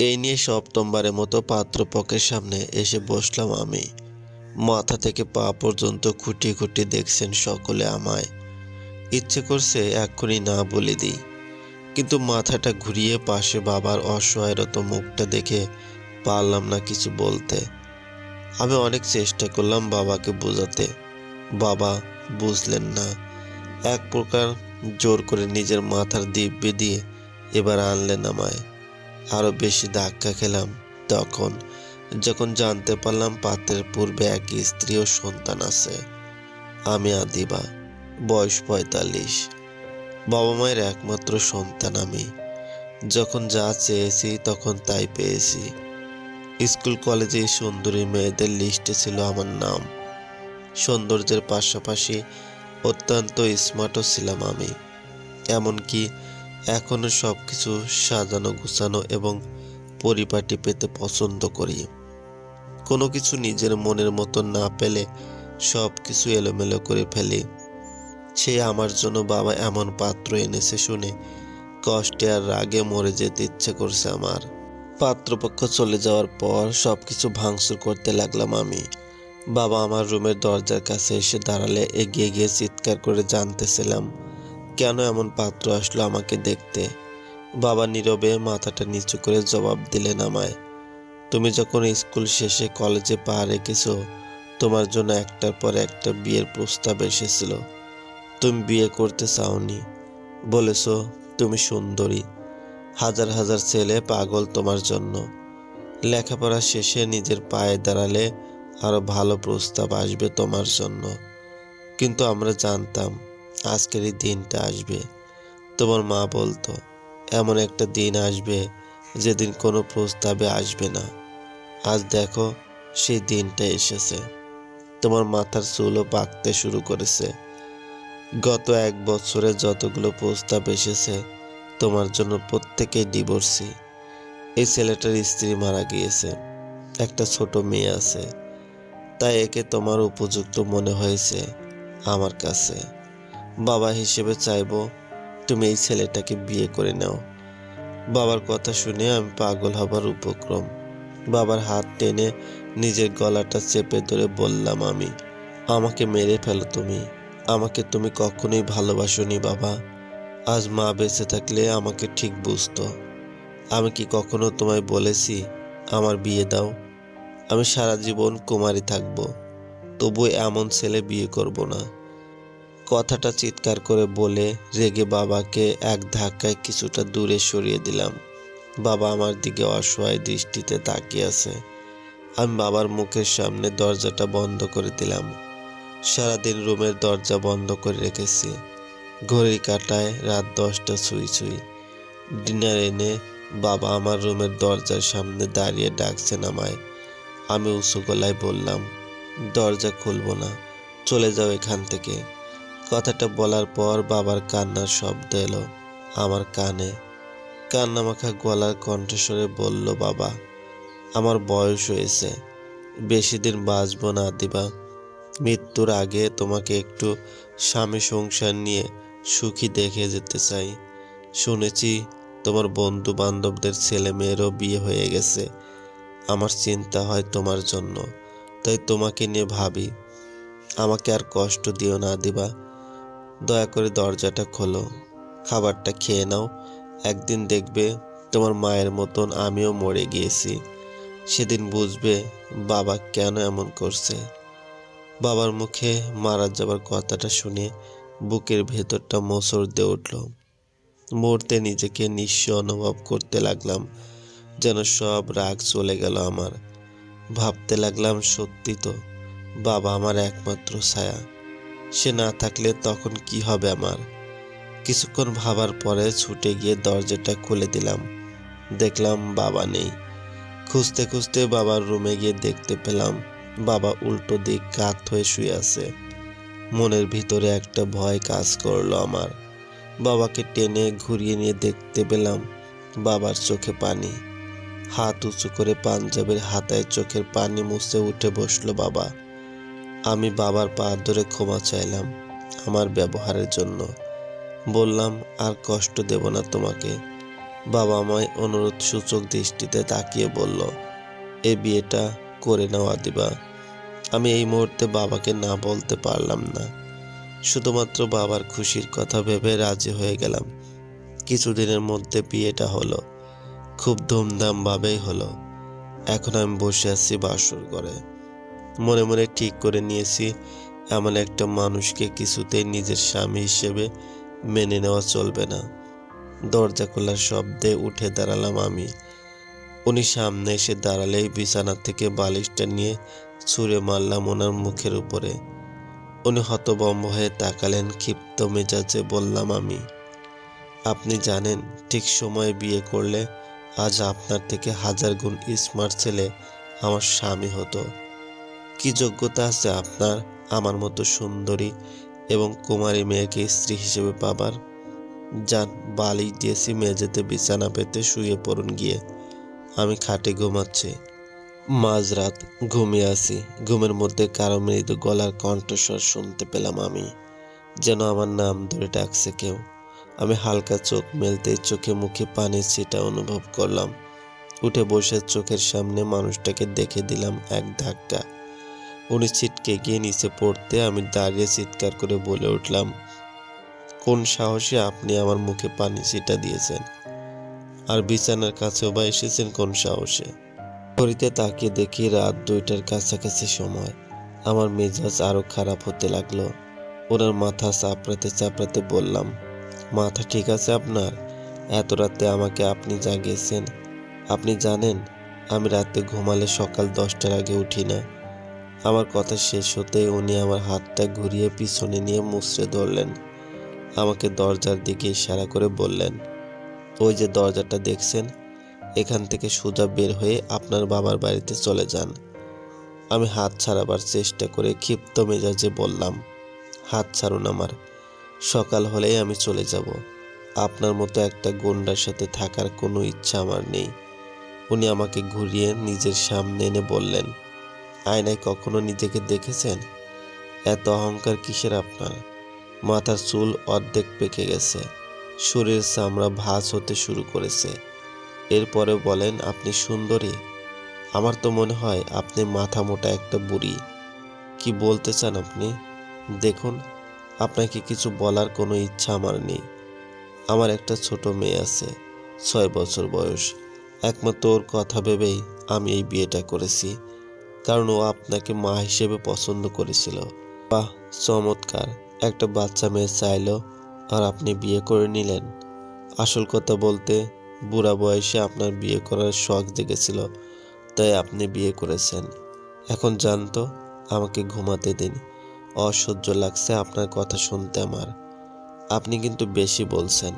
এই নিয়ে সপ্তমবারের মতো পাত্রপক্ষের সামনে এসে বসলাম আমি। মাথা থেকে পা পর্যন্ত খুঁটি খুঁটি দেখছেন সকলে আমায়। ইচ্ছে করছে এক্ষুনি না বলে দিই। কিন্তু মাথাটা ঘুরিয়ে পাশে বাবার অসহায়রত মুখটা দেখে পারলাম না কিছু বলতে। আমি অনেক চেষ্টা করলাম বাবাকে বোঝাতে। বাবা বুঝলেন না। এক প্রকার জোর করে নিজের মাথার দিব্যে দিয়ে এবার আনলেন আমায়। আরও বেশি ধাক্কা খেলাম। তখন যখন জানতে পারলাম পাত্রের পূর্বে এক স্ত্রী ও সন্তান আছে। আমি আদিবা বয়স পঁয়তাল্লিশ। বাবা মায়ের একমাত্র সন্তান আমি। যখন যা চেয়েছি তখন তাই পেয়েছি। স্কুল, কলেজে সুন্দরী মেয়েদের লিস্টে ছিল আমার নাম। সৌন্দর্যের পাশাপাশি অত্যন্ত স্মার্টও ছিলাম আমি। এমনকি এখনও সব কিছু সাজানো, গুছানো এবং পরিপাটি পেতে পছন্দ করি। কোনো কিছু নিজের মনের মতো না পেলে সব কিছু এলোমেলো করে ফেলি। সে আমার জন্য বাবা এমন পাত্র এনেছে শুনে কষ্টে আর রাগে মরে যেতে ইচ্ছে করছে আমার। পাত্রপক্ষ চলে যাওয়ার পর সব কিছু ভাঙচুর করতে লাগলাম আমি। বাবা আমার রুমের দরজার কাছে এসে দাঁড়ালে এগিয়ে গিয়ে চিৎকার করে জানতেছিলাম কেন এমন পাত্র আসলো আমাকে দেখতে? বাবা নীরবে মাথাটা নিচু করে জবাব দিলেন আমায়, তুমি যখন স্কুল শেষে কলেজে পা রেখেছো, তোমার জন্য একটার পর একটা বিয়ের প্রস্তাব এসেছিল। তুমি বিয়ে করতে চাওনি। বলেছ, তুমি সুন্দরী। হাজার হাজার ছেলে পাগল তোমার জন্য। লেখাপড়া শেষে নিজের পায়ে দাঁড়ালে আরও ভালো প্রস্তাব আসবে তোমার জন্য। কিন্তু আমরা জানতাম আজকের এই দিনটা আসবে। তোমার মা বলতো, এমন একটা দিন আসবে যেদিন কোনো প্রস্তাবে আসবে না। আজ দেখো, সেই দিনটা এসেছে। তোমার মাথার চুলও পাকতে শুরু করেছে। গত এক বছরে যতগুলো প্রস্তাব এসেছে, তোমার জন্য প্রত্যেকেই ডিভোর্সি এই ছেলেটার স্ত্রী মারা গিয়েছে। একটা ছোট মেয়ে আছে। তাই একে তোমার উপযুক্ত মনে হয়েছে আমার কাছে। বাবা হিসেবে চাইব তুমি এই ছেলেটাকে বিয়ে করে নাও। বাবার কথা শুনে আমি পাগল হবার উপক্রম। বাবার হাত টেনে নিজের গলাটা চেপে ধরে বললাম আমি, আমাকে মেরে ফেলো তুমি। আমাকে তুমি কখনোই ভালোবাসোনি বাবা। আজ মা বেঁচে থাকলে আমাকে ঠিক বুঝতো। আমি কি কখনো তোমায় বলেছি, আমার বিয়ে দাও। আমি সারা জীবন কুমারী থাকব। তবু এমন ছেলে বিয়ে করব না। কথাটা চিৎকার করে বলে রেগে বাবাকে এক ধাক্কায় কিছুটা দূরে সরিয়ে দিলাম। বাবা আমার দিকে অসহায় দৃষ্টিতে তাকিয়ে আছে। আমি বাবার মুখের সামনে দরজাটা বন্ধ করে দিলাম। সারাদিন রুমের দরজা বন্ধ করে রেখেছি। ঘড়ি কাটায় রাত দশটা ছুঁই ছুঁই। ডিনার এনে বাবা আমার রুমের দরজার সামনে দাঁড়িয়ে ডাকছেন আমায়। আমি উঁচু গলায় বললাম, দরজা খুলবো না, চলে যাও এখান থেকে। কথাটা বলার পর বাবার কান্নার শব্দ এলো আমার কানে। কান্নামাখা গলার কণ্ঠস্বরে বলল, বাবা, আমার বয়স হয়েছে, বেশি দিন বাঁচব না দিবা। মৃত্যুর আগে তোমাকে একটু স্বামী সংসার নিয়ে সুখী দেখে যেতে চাই। শুনেছি তোমার বন্ধু বান্ধবদের ছেলে মেয়েরও বিয়ে হয়ে গেছে। আমার চিন্তা হয় তোমার জন্য, তাই তোমাকে নিয়ে ভাবি। আমাকে আর কষ্ট দিও না দিবা। দয়া করে দরজাটা খোলো, খাবারটা খেয়ে নাও, একদিন দেখবে তোমার মায়ের মতন আমিও মরে গিয়েছি। সেদিন বুঝবে বাবা কেন এমন করছে। বাবার মুখে মারা যাবার কথাটা শুনে বুকের ভেতরটা মোচড় দিয়ে উঠল। মরতে নিজেকে নিঃস্ব অনুভব করতে লাগলাম, যেন সব রাগ চলে গেল আমার। ভাবতে লাগলাম, সত্যি তো, বাবা আমার একমাত্র ছায়া। সে না থাকলে তখন কি হবে আমার? কিছুক্ষণ ভাবার পরে ছুটে গিয়ে দরজাটা খুলে দিলাম। দেখলাম বাবা নেই। খুঁজতে খুঁজতে বাবার রুমে গিয়ে দেখতে পেলাম বাবা উল্টো দিক কাত হয়ে শুয়ে আছে। মনের ভিতরে একটা ভয় কাজ করল আমার। বাবাকে টেনে ঘুরিয়ে নিয়ে দেখতে পেলাম বাবার চোখে পানি। হাত উঁচু করে পাঞ্জাবের হাতায় চোখের পানি মুছে উঠে বসল বাবা। আমি বাবার পা ধরে ক্ষমা চাইলাম আমার ব্যবহারের জন্য। বললাম, আর কষ্ট দেব না তোমাকে। বাবা আমায় অনুরোধ সূচক দৃষ্টিতে তাকিয়ে বলল, এ বিয়েটা করে নাও আদিবা। আমি এই মুহূর্তে বাবাকে না বলতে পারলাম না। শুধুমাত্র বাবার খুশির কথা ভেবে রাজি হয়ে গেলাম। কিছুদিনের মধ্যে বিয়েটা হলো। খুব ধুমধামভাবেই হলো। এখন আমি বসে আছি বাসর করে মনে মনে ঠিক করে নিয়েছি, এমন একটা মানুষকে কিছুতেই নিজের স্বামী হিসেবে মেনে নেওয়া চলবে না। দরজা খোলার শব্দে উঠে দাঁড়ালাম আমি। উনি সামনে এসে দাঁড়ালেই বিছানা থেকে বালিশটা নিয়ে ছুঁড়ে মারলাম ওনার মুখের উপরে। উনি হতবম্ব হয়ে তাকালেন ক্ষিপ্ত মেজাজে, বললাম আমি, আপনি জানেন, ঠিক সময়ে বিয়ে করলে আজ আপনার থেকে হাজার গুণ স্মার্ট ছেলে আমার স্বামী হতো। কি যোগ্যতা আছে আপনার? আমার মতো সুন্দরী এবং কুমারী মেয়েকে স্ত্রী হিসেবে পাবার? যান, বালি দিয়েছি মেঝেতে বিছানা পেতে শুয়ে পড়ুন গিয়ে। আমি খাটে ঘুমাচ্ছি। মাঝরাত ঘুমিয়ে আছি। ঘুমের মধ্যে কারও মৃদু গলার কণ্ঠস্বর শুনতে পেলাম আমি। যেন আমার নাম ধরে ডাকছে কেউ। আমি হালকা চোখ মেলতে চোখে মুখে পানির ছিটা অনুভব করলাম। উঠে বসে চোখের সামনে মানুষটাকে দেখে দিলাম এক ধাক্কা। উনি ছিটকে গিয়ে নিচে পড়তে আমি দাঁড়িয়ে চিৎকার করে বলে উঠলাম, কোন সাহসে আপনি আমার মুখে পানি ছিটা দিয়েছেন? আর বিছানার কাছেও বা এসেছেন কোন সাহসে? ঘড়িতে তাকিয়ে দেখি রাত দুইটার কাছাকাছি সময়। আমার মেজাজ আরও খারাপ হতে লাগল। ওনার মাথা চাপড়াতে চাপড়াতে বললাম, মাথা ঠিক আছে আপনার? এত রাতে আমাকে আপনি জাগিয়েছেন। আপনি জানেন, আমি রাতে ঘুমালে সকাল দশটার আগে উঠি না। আমার কথা শেষ হতেই উনি আমার হাতটা ঘুরিয়ে পিছনে নিয়ে মুচড়ে ধরলেন। আমাকে দরজার দিকে ইশারা করে বললেন, ওই যে দরজাটা দেখছেন, এখান থেকে সোজা বের হয়ে আপনার বাবার বাড়িতে চলে যান। আমি হাত ছাড়াবার চেষ্টা করে ক্ষিপ্ত মেজাজে বললাম, হাত ছাড়ুন আমার, সকাল হলেই আমি চলে যাব। আপনার মতো একটা গুন্ডার সাথে থাকার কোনো ইচ্ছা আমার নেই। উনি আমাকে ঘুরিয়ে নিজের সামনে এনে বললেন আয়নায় কখনো নিজেকে দেখেছেন? এত অহংকার কিসের আপনার? মাথার চুল অর্ধেক পেকে গেছে। শরীর চামড়া ভাঁজ হতে শুরু করেছে। এরপরে বলেন, আপনি সুন্দরী। আমার তো মনে হয় আপনি মাথা মোটা একটা বুড়ি। কি বলতে চান আপনি? দেখুন, আপনাকে কিছু বলার কোনো ইচ্ছা আমার নেই। আমার একটা ছোট মেয়ে আছে, ছয় বছর বয়স। একমাত্র ওর কথা ভেবেই আমি এই বিয়েটা করেছি। কারণ ও আপনাকে মা হিসেবে পছন্দ করেছিল। বাহ, চমৎকার। একটা বাচ্চা মেয়ে চাইলো আর আপনি বিয়ে করে নিলেন। আসল কথা বলতে, বুড়া বয়সে আপনার বিয়ে করার শখ জেগেছিল, তাই আপনি বিয়ে করেছেন। এখন জানতো, আমাকে ঘুমাতে দিন। অসহ্য লাগছে আপনার কথা শুনতে আমার। আপনি কিন্তু বেশি বলছেন।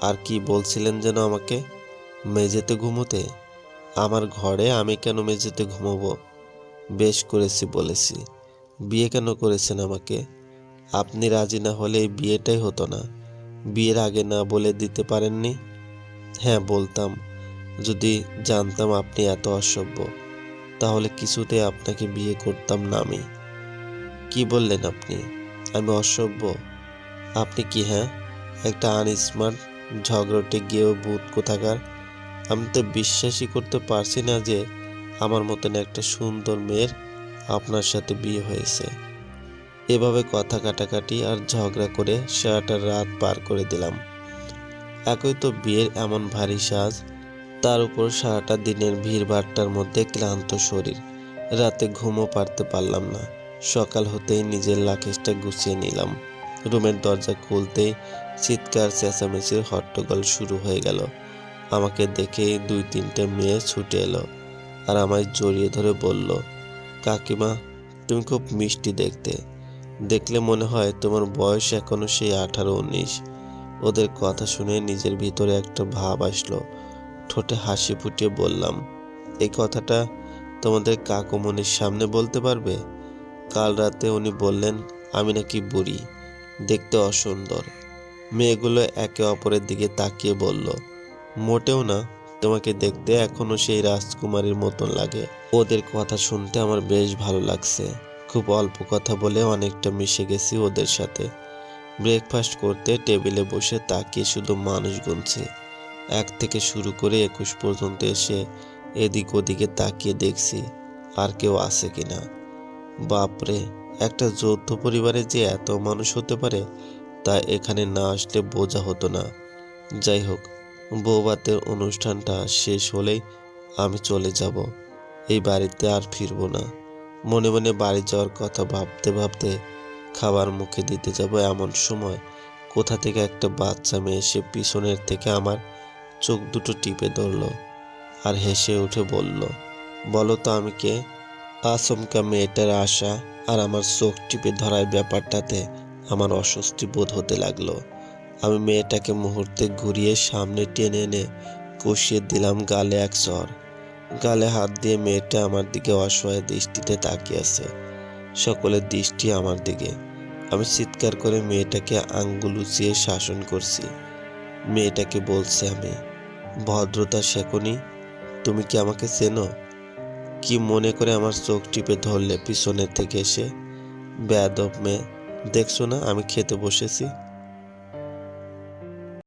আর কি বলছিলেন যেন আমাকে? মেঝেতে ঘুমোতে? আমার ঘরে আমি কেন মেঝেতে ঘুমোবো? বেশ করেছি বলেছি। বিয়ে কেন করেছেন আমাকে? আপনি রাজি না হলে এই বিয়েটাই হতো না। বিয়ের আগে না বলে দিতে পারেননি? হ্যাঁ বলতাম। যদি জানতাম আপনি এত অসভ্য, তাহলে কিছুতে আপনাকে বিয়ে করতাম না আমি। কি বললেন আপনি? আমি অসভ্য? আপনি কি হ্যাঁ? একটা আনস্মার্ট, ঝগড়টে গিয়েও ভূত কোথাকার? আমি তো বিশ্বাসই করতে পারছি না যে আমার মতন একটা সুন্দর মেয়ের আপনার সাথে বিয়ে হয়েছে। এভাবে কথা কাটাকাটি আর ঝগড়া করে সারাটা রাত পার করে দিলাম। একই তো বিয়ের এমন ভারী সাজ, তার উপর সারাটা দিনের ভিড় ভাট্টার মধ্যে ক্লান্ত শরীর। রাতে ঘুমও পারতে পারলাম না। সকাল হতেই নিজের লাকেজটা গুছিয়ে নিলাম। রুমের দরজা খুলতেই চিৎকার, চেঁচামেচির হট্টগোল শুরু হয়ে গেল। আমাকে দেখে দুই তিনটে মেয়ে ছুটে এলো। আর আমায় জড়িয়ে ধরে বলল, কাকিমা, তুমি খুব মিষ্টি দেখতে। দেখলে মনে হয় তোমার বয়স এখনও সেই আঠারো উনিশ ওদের কথা শুনে নিজের ভিতরে একটা ভাব আসলো। ঠোঁটে হাসি ফুটিয়ে বললাম এই কথাটা তোমাদের কাকুমনির সামনে বলতে পারবে? কাল রাতে উনি বললেন, আমি নাকি বুড়ি, দেখতে অসুন্দর মেয়েগুলো একে অপরের দিকে তাকিয়ে বলল, মোটেও না তোমাকে দেখতে এখনও সেই রাজকুমারীর মতন লাগে। ওদের কথা শুনতে আমার বেশ ভালো লাগছে। খুব অল্প কথা বলে অনেকটা মিশে গেছি ওদের সাথে। ব্রেকফাস্ট করতে টেবিলে বসে তাকিয়ে শুধু মানুষ গুনছি। এক থেকে শুরু করে একুশ পর্যন্ত এসে এদিক ওদিকে তাকিয়ে দেখছি আর কেউ আছে কিনা। বাপরে, একটা যৌথ পরিবারে যে এত মানুষ হতে পারে তা এখানে না আসলে বোঝা হতো না। যাই হোক বৌভাতের অনুষ্ঠানটা শেষ হলেই আমি চলে যাব। এই বাড়িতে আর ফিরবো না। মনে মনে বাড়ি যাওয়ার কথা ভাবতে ভাবতে খাবার মুখে দিতে যাব এমন সময় কোথা থেকে একটা বাচ্চা মেয়ে এসে পিছনের থেকে আমার চোখ দুটো টিপে ধরলো আর হেসে উঠে বলল, বলো তো আমি কে? আচমকা মেয়েটার আশা আর আমার চোখ টিপে ধরার ব্যাপারটাতে আমার অস্বস্তি বোধ হতে লাগল। আমি মেয়েটাকে মুহূর্তে ঘুরিয়ে সামনে টেনে এনে কষিয়ে দিলাম গালে এক চর গালে হাত দিয়ে মেয়েটা আমার দিকে অসহায় দৃষ্টিতে তাকিয়ে আছে। সকলের দৃষ্টি আমার দিকে। আমি চিৎকার করে মেয়েটাকে আঙ্গুল উঁচিয়ে শাসন করছি। মেয়েটাকে বলছি আমি, ভদ্রতা শেখনি তুমি কি আমাকে চেনো? কি মনে করে আমার চোখ টিপে ধরলে পিছনের থেকে এসে। বেয়াদব মেয়ে, দেখছ না আমি খেতে বসেছি?